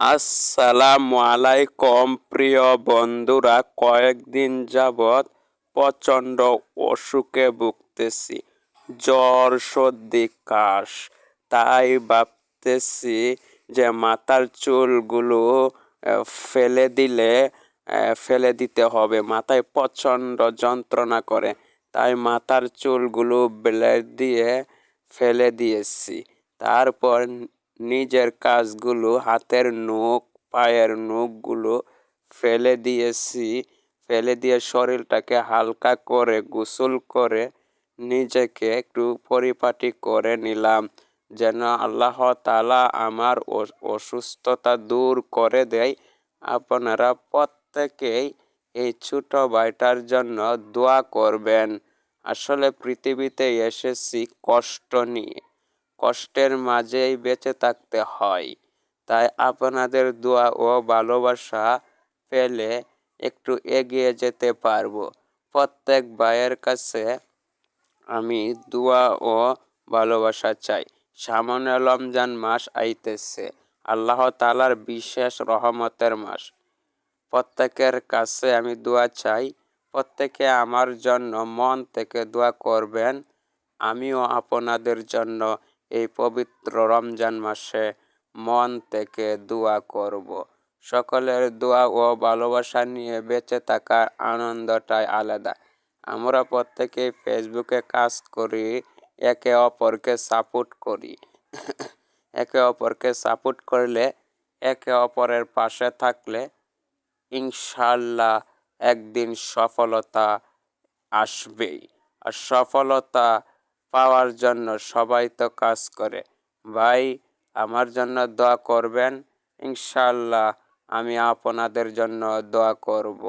আসসালামু আলাইকুম, প্রিয় বন্ধুরা। কয়েকদিন যাবৎ প্রচণ্ড অসুখে ভুগতেছি, জ্বর, সর্দি, কাশ। তাই ভাবতেছি যে মাথার চুলগুলো ফেলে দিলে ফেলে দিতে হবে। মাথায় প্রচণ্ড যন্ত্রণা করে, তাই মাথার চুলগুলো ব্লেড দিয়ে ফেলে দিয়েছি। তারপর নিজের কাজগুলো হাতের নখ, পায়ের নখগুলো ফেলে দিয়েছি, ফেলে দিয়ে শরীরটাকে হালকা করে গোসল করে নিজেকে একটু পরিপাটি করে নিলাম, যেন আল্লাহ তালা আমার অসুস্থতা দূর করে দেয়। আপনারা প্রত্যেকেই এই ছোট ভাইটার জন্য দোয়া করবেন। আসলে পৃথিবীতে এসেছি কষ্ট নিয়ে। কষ্টের মাঝেই বেঁচে থাকতে হয়। তাই আপনাদের দোয়া ও ভালোবাসা পেলে একটু এগিয়ে যেতে পারব। প্রত্যেক ভাইয়ের কাছে আমি দোয়া ও ভালোবাসা চাই। সামনে রমজান মাস আইতেছে। আল্লাহ তালার বিশেষ রহমতের মাস। প্রত্যেকের কাছে আমি দোয়া চাই। প্রত্যেকে আমার জন্য মন থেকে দোয়া করবেন। আমিও আপনাদের জন্য এই পবিত্র রমজান মাসে মন থেকে দোয়া করব। সকলের দোয়া ও ভালোবাসা নিয়ে বেঁচে থাকার আনন্দটাই আলাদা। আমরা প্রত্যেকে ফেসবুকে কাজ করি, একে অপরকে সাপোর্ট করি। একে অপরকে সাপোর্ট করলে একে অপরের পাশে থাকলে ইনশাল্লাহ একদিন সফলতা আসবেই। আর সফলতা পাওয়ার জন্য সবাই তো কাজ করে। ভাই, আমার জন্য দোয়া করবেন? ইনশাল্লাহ আমি আপনাদের জন্য দোয়া করব।